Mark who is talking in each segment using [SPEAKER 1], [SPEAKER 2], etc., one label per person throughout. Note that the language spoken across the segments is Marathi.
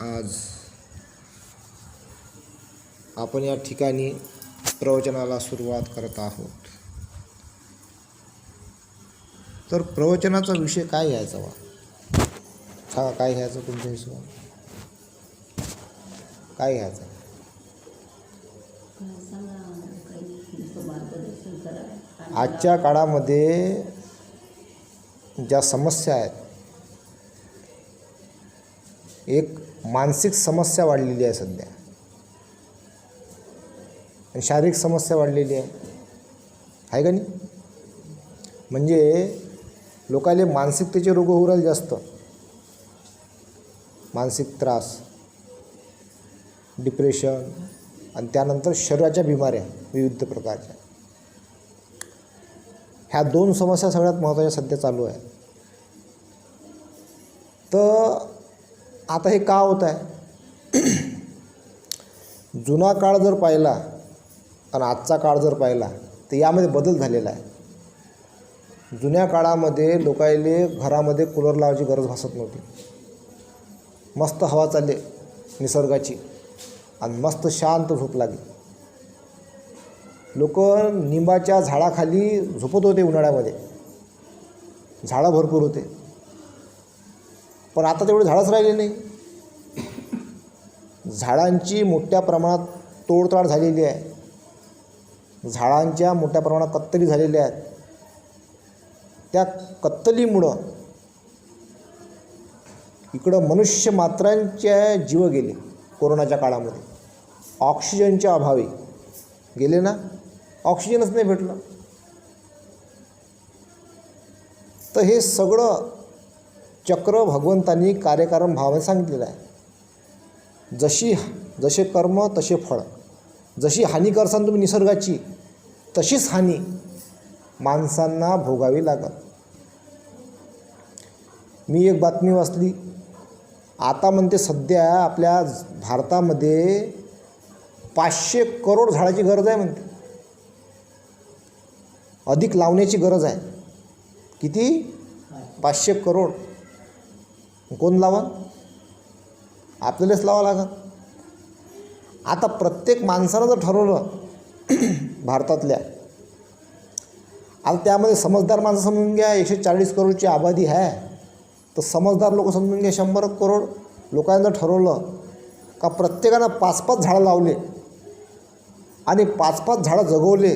[SPEAKER 1] आज आपण या ठिकाणी प्रवचनाला सुरुवात करत आहोत. तर प्रवचनाचा विषय काय घ्यायचा वा सांगा काय घ्यायचं तुमच्या हिशोबा काय घ्यायचं आजच्या काळामध्ये ज्या समस्या आहेत एक मानसिक समस्या वाढलेली आहे सध्या. आणि शारीरिक समस्या वाढलेली आहे. आहे का नाही? म्हणजे लोकाले मानसिकतेचे रोग होऊ राहिले जास्त. मानसिक त्रास डिप्रेशन आणि त्यानंतर शरीराच्या बिमाऱ्या विविध प्रकारच्या. ह्या दोन समस्या सगळ्यात महत्त्वाच्या सध्या चालू आहे तर आता हे का होत आहे? जुना काळ जर पाहिला आणि आजचा काळ जर पाहिला तर यामध्ये बदल झालेला आहे. जुन्या काळामध्ये लोकायले घरामध्ये कूलर लावायची गरज भासत नव्हती. मस्त हवा चालली निसर्गाची आणि मस्त शांत झोप लागली. लोक निंबाच्या झाडाखाली झोपत होते उन्हाळ्यामध्ये. झाडं भरपूर होते. पण आता तेवढे झाडंच राहिले नाही. झाडांची मोठ्या प्रमाणात तोडताड झालेली आहे. झाडांच्या मोठ्या प्रमाणात कत्तली झालेल्या आहेत. त्या कत्तलीमुळं इकडं मनुष्य मात्रांच्या जीव गेले कोरोनाच्या काळामध्ये. ऑक्सिजनच्या अभावी. गेले ना? ऑक्सिजनच नाही भेटलं. तर हे सगळं चक्र भगवंतांनी कार्यकारण भावाने सांगितलेलं आहे. जशी जसे कर्म तसे फळ. जशी हानी करसान तुम्ही निसर्गाची तशीच हानी माणसांना भोगावी लागत मी एक बातमी वाचली. आता म्हणते सध्या आपल्या भारतामध्ये पाचशे करोड झाडाची गरज आहे म्हणते. अधिक लावण्याची गरज आहे. किती? पाचशे करोड. कोण लावा? आपल्यालाच लावा लागत आता प्रत्येक माणसानं जर ठरवलं भारतातल्या आता त्यामध्ये समजदार माणसं समजून घ्या एकशे चाळीस करोडची आबादी आहे तर समजदार लोक समजून घ्या शंभर करोड लोकांनी जर ठरवलं का प्रत्येकानं पाच पाच झाडं लावले आणि पाच पाच झाडं जगवले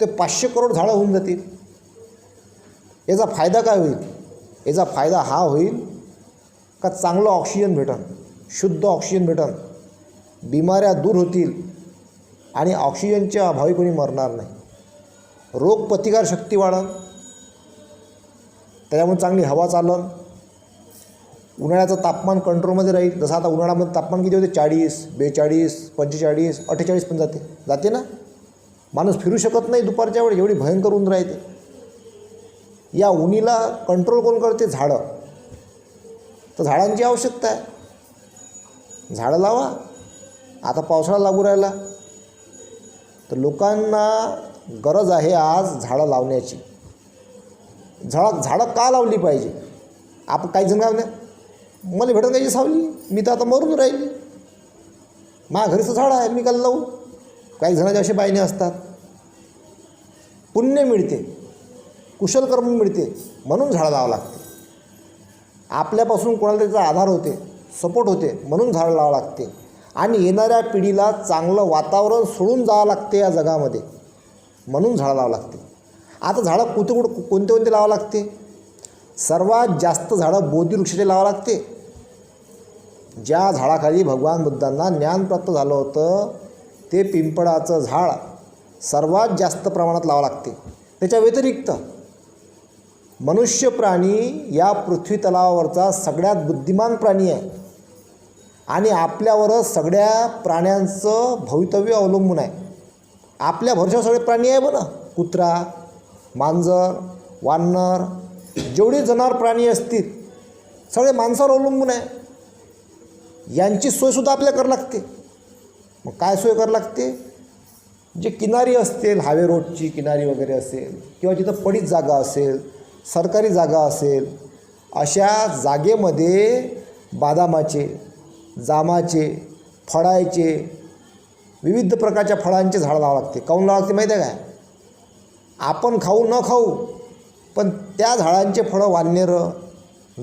[SPEAKER 1] ते पाचशे करोड झाडं होऊन जातील. याचा फायदा काय होईल? याचा फायदा हा होईल का चांगलं ऑक्सिजन भेटन शुद्ध ऑक्सिजन भेटन. बिमाऱ्या दूर होतील आणि ऑक्सिजनच्या अभावी कोणी मरणार नाही. रोगप्रतिकारशक्ती वाढन त्याच्यामुळे चांगली हवा चालन. उन्हाळ्याचं तापमान कंट्रोलमध्ये राहील. जसं आता उन्हाळ्यामध्ये तापमान किती होते? चाळीस बेचाळीस पंचेचाळीस अठ्ठेचाळीस पण जाते. जाते ना? माणूस फिरू शकत नाही दुपारच्या वेळी एवढी भयंकर ऊन राहते या उन्हीला कंट्रोल कोण करते? झाडं. तर झाडांची आवश्यकता आहे. झाडं लावा. आता पावसाळा लागू राहिला. तर लोकांना गरज आहे आज झाडं लावण्याची. झाडं झाडं का लावली पाहिजे? आपण काही जण काय मला भेटत नाही सावली मी तर आता मरून राहिली. माझ्या घरीचं झाड आहे मी काल लावू. काही जणांचे असे बायने असतात. पुण्य मिळते. कुशलकर्म मिळते. म्हणून झाडं लावावं लागते. आपल्यापासून कोणाला त्याचा आधार होते सपोर्ट होते म्हणून झाडं लावावं लागते. आणि येणाऱ्या पिढीला चांगलं वातावरण सोडून जावं लागते या जगामध्ये म्हणून झाडं लावावं लागते. आता झाडं कुठे कुठं कोणते कोणते लावावं लागते? सर्वात जास्त झाडं बोधी वृक्षाचे लावावं लागते. ज्या झाडाखाली भगवान बुद्धांना ज्ञान प्राप्त झालं होतं ते पिंपळाचं झाड सर्वात जास्त प्रमाणात लावावं लागते. त्याच्या व्यतिरिक्त मनुष्य प्राणी या पृथ्वी तलावावरचा सगळ्यात बुद्धिमान प्राणी आहे. आणि आपल्यावरच सगळ्या प्राण्यांचं भवितव्य अवलंबून आहे. आपल्या भरोशावर सगळे प्राणी आहे बरं. कुत्रा मांजर वानर जेवढे जनावर प्राणी असतील सगळे माणसावर अवलंबून आहे. यांची सोयसुद्धा आपल्या करावं लागते. मग काय सोय करावी लागते? जे किनारी असतील हायवे रोडची किनारी वगैरे असेल किंवा जिथं पडीत जागा असेल सरकारी जागा असेल अशा जागेमध्ये बादामाचे जामाचे फळायचे विविध प्रकारच्या फळांचे झाड लावावं लागते. काऊन लावावं लागते माहिती आहे काय? आपण खाऊ न खाऊ पण त्या झाडांचे फळं वानेरं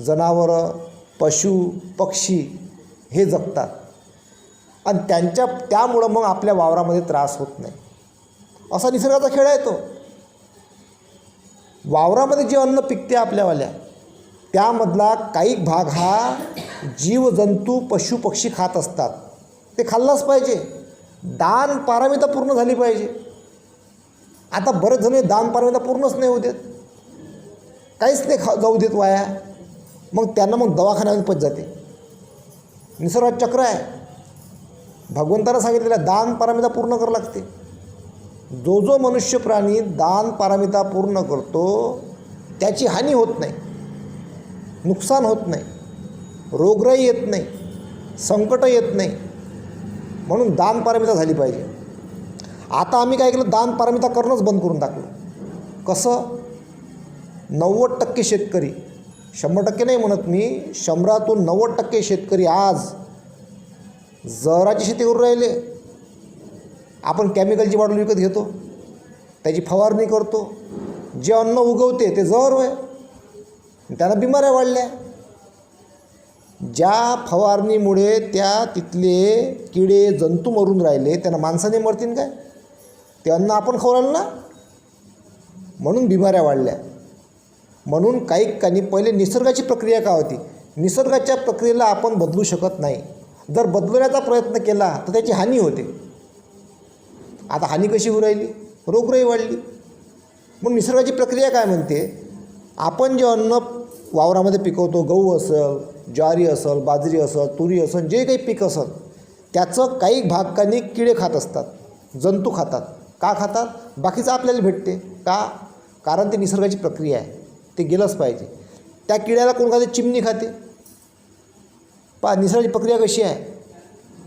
[SPEAKER 1] जनावरं पशु पक्षी हे जगतात. आणि त्यांच्या त्यामुळं मग आपल्या वावरामध्ये त्रास होत नाही. असा निसर्गाचा खेळ आहे तो. वावरामध्ये जे अन्न पिकते आपल्यावाल्या त्यामधला काही भाग हा जीवजंतू पशु पक्षी खात असतात. ते खाल्लाच पाहिजे. दान पारमिता पूर्ण झाली पाहिजे. आता बरेच जण दान पारमिता पूर्णच नाही होऊ देत. काहीच नाही खा जाऊ देत वाया. मग त्यांना मग दवाखान्यात पच जाते. निसर्गात चक्र आहे. भगवंतानं सांगितलेलं दान पारमिता पूर्ण करावं लागते. जो जो मनुष्य प्राणी दान पारमिता पूर्ण करतो त्याची हानी होत नाही. नुकसान होत नाही. रोगराई येत नाही. संकट येत नाही. म्हणून दान पारमिता झाली पाहिजे. आता आम्ही काय केलं? दान पारमिता करणंच बंद करून टाकलं. कसं? नव्वद टक्के शेतकरी शंभर टक्के नाही म्हणत मी शंभरातून नव्वद टक्के शेतकरी आज जराची शेती करून राहिले. आपण केमिकलची बॉटल विकत घेतो. त्याची फवारणी करतो. जे अन्न उगवते ते जर होय. त्यांना बिमाऱ्या वाढल्या. ज्या फवारणीमुळे त्या तिथले किडे जंतू मरून राहिले त्यांना माणसाने मरतील काय? ते अन्न आपण खाऊ ना? म्हणून बिमाऱ्या वाढल्या. म्हणून काही काही पहिले निसर्गाची प्रक्रिया का होती? निसर्गाच्या प्रक्रियेला आपण बदलू शकत नाही. जर बदलण्याचा प्रयत्न केला तर त्याची हानी होते. आता हानी कशी होऊ राहिली? रोगराई वाढली. मग निसर्गाची प्रक्रिया काय म्हणते? आपण जे अन्न वावरामध्ये पिकवतो गहू असेल ज्वारी असेल बाजरी असेल तुरी असेल जे काही पीक असेल त्याचं काही भागांनी किडे खात असतात जंतू खातात. का खातात? बाकीचं आपल्याला भेटते. का? कारण ते निसर्गाची प्रक्रिया आहे. ते गेलंच पाहिजे. त्या किड्याला कोण खाते? चिमणी खाते. पा निसर्गाची प्रक्रिया कशी आहे?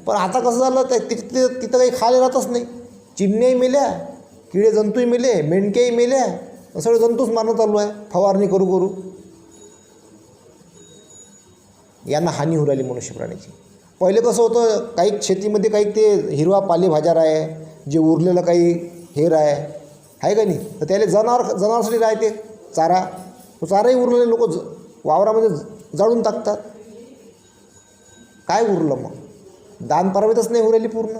[SPEAKER 1] पण आता कसं झालं त्या तिथं तिथं काही खायला राहतच नाही. चिमण्याही मेल्या किडे जंतूही मेले मेंढक्याही मेल्या सगळे जंतूच मारणं चालू आहे. फवारणी करू करू. यांना हानी होऊ राहिली मनुष्य प्राण्याची. पहिले कसं होतं काही शेतीमध्ये काही ते हिरवा पालेभाज्या आहे जे उरलेलं काही हेर आहे आहे का नाही? तर त्याला जनावर जनावरसाठी राहते चारा. तो चाराही उरलेले लोक ज वावरामध्ये जाळून टाकतात. काय उरलं मग? दान परवतच नाही होऊ राहिली पूर्ण.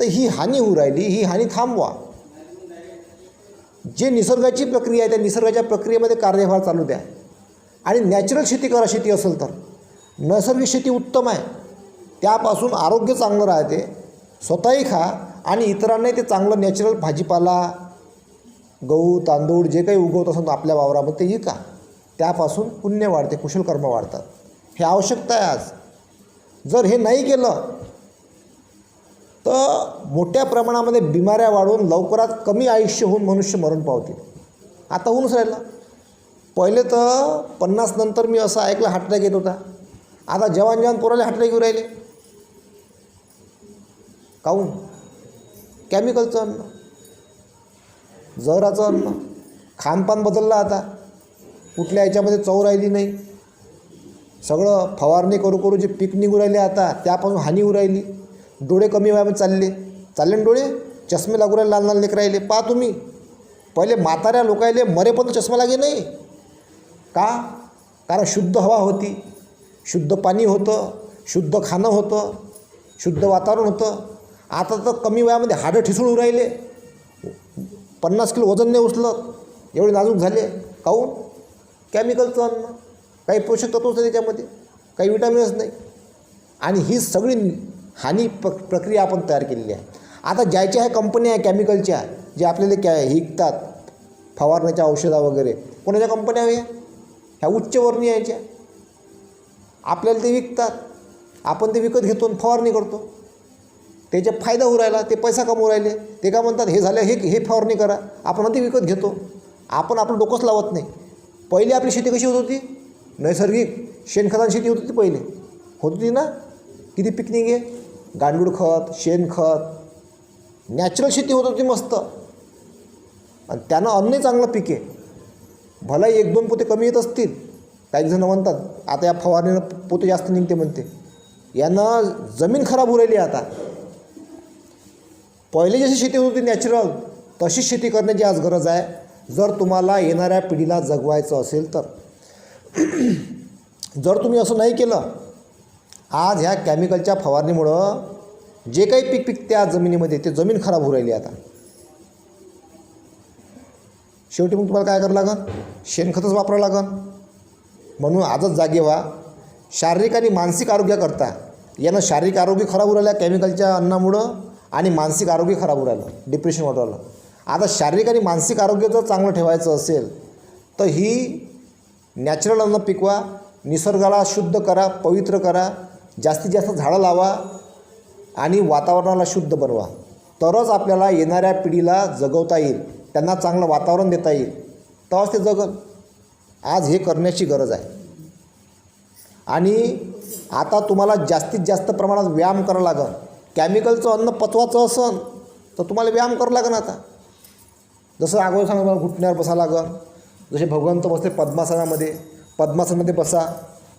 [SPEAKER 1] तर ही हानी होऊ राहिली ही हानी थांबवा. जे निसर्गाची प्रक्रिया आहे त्या निसर्गाच्या प्रक्रियेमध्ये कार्यभार चालू द्या. आणि नॅचरल शेती करा शेती असेल तर. नैसर्गिक शेती उत्तम आहे. त्यापासून आरोग्य चांगलं राहते. स्वतःही खा आणि इतरांनाही ते चांगलं नॅचरल भाजीपाला गहू तांदूळ जे काही उगवत असेल आपल्या वावरामध्ये ते का त्यापासून पुण्य वाढते कुशलकर्म वाढतात. हे आवश्यकता आहे आज. जर हे नाही केलं तर मोठ्या प्रमाणामध्ये बिमाऱ्या वाढून लवकरात कमी आयुष्य होऊन मनुष्य मरण पावतील. आता होऊनच राहिलं. पहिले तर पन्नास नंतर मी असं ऐकलं हार्टअटॅक येत होता. आता जवान जवान पोराला हार्टअटॅक येऊ राहिले. काऊन? केमिकलचं अन्न. जहराचं अन्न. खानपान बदललं आता. कुठल्या याच्यामध्ये चव राहिली नाही. सगळं फवारणी करू करू जे पीक निघू राहिले आता त्यापासून हानी होऊ राहिली. डोळे कमी वयामध्ये चालले. चालले ना डोळे? चष्मे लागू राहिले लहान लहान लेकर राहिले. पहा तुम्ही. पहिले म्हाताऱ्या लोकायले मरेपर्यंत चष्मा लागे नाही. का? कारण शुद्ध हवा होती. शुद्ध पाणी होतं. शुद्ध खाणं होतं. शुद्ध वातावरण होतं. आता तर कमी वयामध्ये हाडं ठिसूळ राहिले. पन्नास किलो वजन नाही उचलत. एवढे नाजूक झाले. काहून केमिकलचं अन्न. काही पोषक तत्वच नाही त्याच्यामध्ये काही विटॅमिनच नाही. आणि ही सगळी हानी प्र प्रक्रिया आपण तयार केलेली आहे. आता ज्याच्या ह्या कंपन्या आहे केमिकलच्या जे आपल्याला कॅ हिकतात विकतात फवारण्याच्या औषधा वगैरे कोणाच्या कंपन्या ह्या ह्या उच्चवर्णीय यायच्या. आपल्याला ते विकतात. आपण ते विकत घेतो आणि फवारणी करतो. त्याचा फायदा होऊ राहिला ते पैसा कमवू राहिले. ते काय म्हणतात हे झालं हे हे फवारणी करा. आपण ते विकत घेतो. आपण आपलं डोकंच लावत नाही. पहिले आपली शेती कशी होत होती? नैसर्गिक शेणखतांची शेती होत होती पहिले. होत होती ना? किती पिकनिक आहे? गांडूळ खत शेणखत नॅचरल शेती होत होती मस्त. आणि त्यानं अन्नही चांगलं पिके. भलाही एक दोन पोते कमी येत असतील काही जण म्हणतात आता या फवारणीनं पोते जास्त निघते म्हणते. यानं जमीन खराब होऊ राहिली आता. पहिले जशी शेती होत होती नॅचरल तशीच शेती करण्याची आज गरज आहे. जर तुम्हाला येणाऱ्या पिढीला जगवायचं असेल तर. जर तुम्ही असं नाही केलं आज ह्या केमिकलच्या फवारणीमुळं जे काही पीक पिक त्या जमिनीमध्ये ते जमीन खराब होऊ राहिली आता. शेवटी मग तुम्हाला काय करावं लागन? शेणखतच वापरावं लागन. म्हणून आजच जागे व्हा. शारीरिक आणि मानसिक आरोग्याकरता यानं शारीरिक आरोग्य खराब होऊ राहिलं केमिकलच्या अन्नामुळं आणि मानसिक आरोग्य खराब होऊ राहिलं डिप्रेशन वाटू राहिलं. आता शारीरिक आणि मानसिक आरोग्य जर चांगलं ठेवायचं असेल तर ही नॅचरल अन्न पिकवा निसर्गाला शुद्ध करा पवित्र करा जास्तीत जास्त झाडं लावा आणि वातावरणाला शुद्ध बनवा. तरच आपल्याला येणाऱ्या पिढीला जगवता येईल त्यांना चांगलं वातावरण देता येईल. तेव्हाच ते जगल आज हे करण्याची गरज आहे. आणि आता तुम्हाला जास्तीत जास्त प्रमाणात व्यायाम करावं लागेल केमिकलचं अन्न पचवायचं असन तर तुम्हाला व्यायाम करावं लागन आता. जसं अगोदर सांगा मला घुटण्यावर बसा लागन. जसे भगवंत बसते पद्मासनामध्ये पद्मासनामध्ये बसा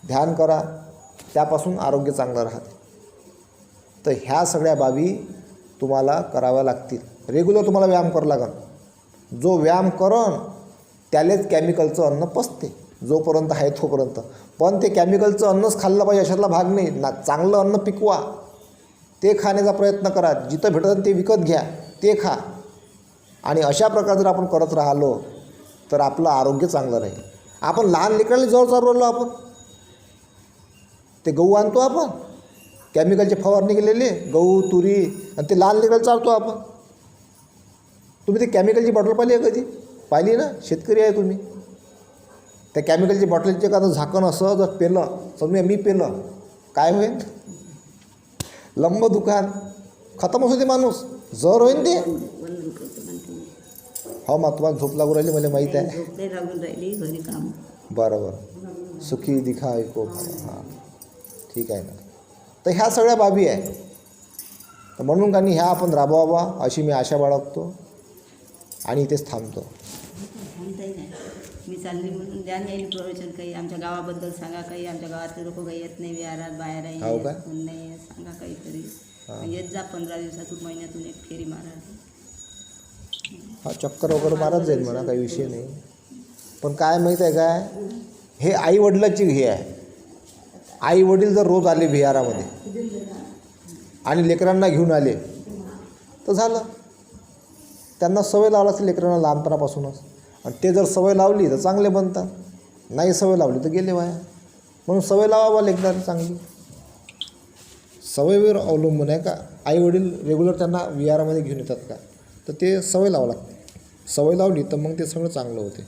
[SPEAKER 1] ध्यान करा. त्यापासून आरोग्य चांगलं राहते. तर ह्या सगळ्या बाबी तुम्हाला कराव्या लागतील. रेग्युलर तुम्हाला व्यायाम करावं लागेल. जो व्यायाम करण त्यालेच केमिकलचं अन्न पचते. जोपर्यंत आहे तोपर्यंत. पण ते केमिकलचं अन्नच खाल्लं पाहिजे अशातला भाग नाही. ना चांगलं अन्न पिकवा. ते खाण्याचा प्रयत्न करा. जिथं भेटत ते विकत घ्या. ते खा. आणि अशा प्रकारे जर आपण करत राहिलो तर आपलं आरोग्य चांगलं राहील. आपण लहान लेकराला जवळ चालवलो आपण. ते गहू आणतो आपण. केमिकलचे फवारणी केलेले गहू तुरी आणि ते लहान लेकराला चालतो आपण. तुम्ही ते केमिकलची बॉटल पाहिली आहे कधी? पाहिली ना? शेतकरी आहे तुम्ही. त्या केमिकलची बॉटलचे का झाकण असं जर पेलं समजा मी पेलं काय होईल? लंब दुकान. खतमच होते माणूस. जर होईन ते. हो मग तुम्हाला झोप लागू राहिली मला माहीत आहे. बरं बरं. सुखी दिखा ऐको. हां. ठीक आहे ना. तर ह्या सगळ्या बाबी आहे. तर म्हणून का नाही ह्या आपण राबवावा अशी मी आशा बाळगतो आणि इथेच थांबतो.
[SPEAKER 2] मी चालली म्हणून द्या नाही प्रवचन काही. आमच्या गावाबद्दल सांगा काही. आमच्या गावातले लोक काही येत नाही विहारात बाहेर
[SPEAKER 1] हो
[SPEAKER 2] आहे
[SPEAKER 1] का?
[SPEAKER 2] कोण नाही सांगा काहीतरी. येत जा पंधरा दिवसातून महिन्यातून एक फेरी मारा.
[SPEAKER 1] हा चक्कर वगैरे मारत जाईल म्हणा काही विषय नाही. पण काय माहीत आहे काय? हे आई वडिलाची हे आहे. आई वडील जर रोज आले विहारामध्ये आणि लेकरांना घेऊन आले तर झालं. त्यांना सवय लावला असेल लेकरांना लहानपणापासूनच. आणि ते जर सवय लावली तर चांगले बनतात. नाही सवय लावली तर गेले वाया म्हणून सवय लावावा लेकरांना चांगली. सवयीवर अवलंबून आहे का? आई वडील रेग्युलर त्यांना विहारामध्ये घेऊन येतात का? तर ते सवय लावा लागते. सवय लावली तर मग ते सगळं चांगलं होते.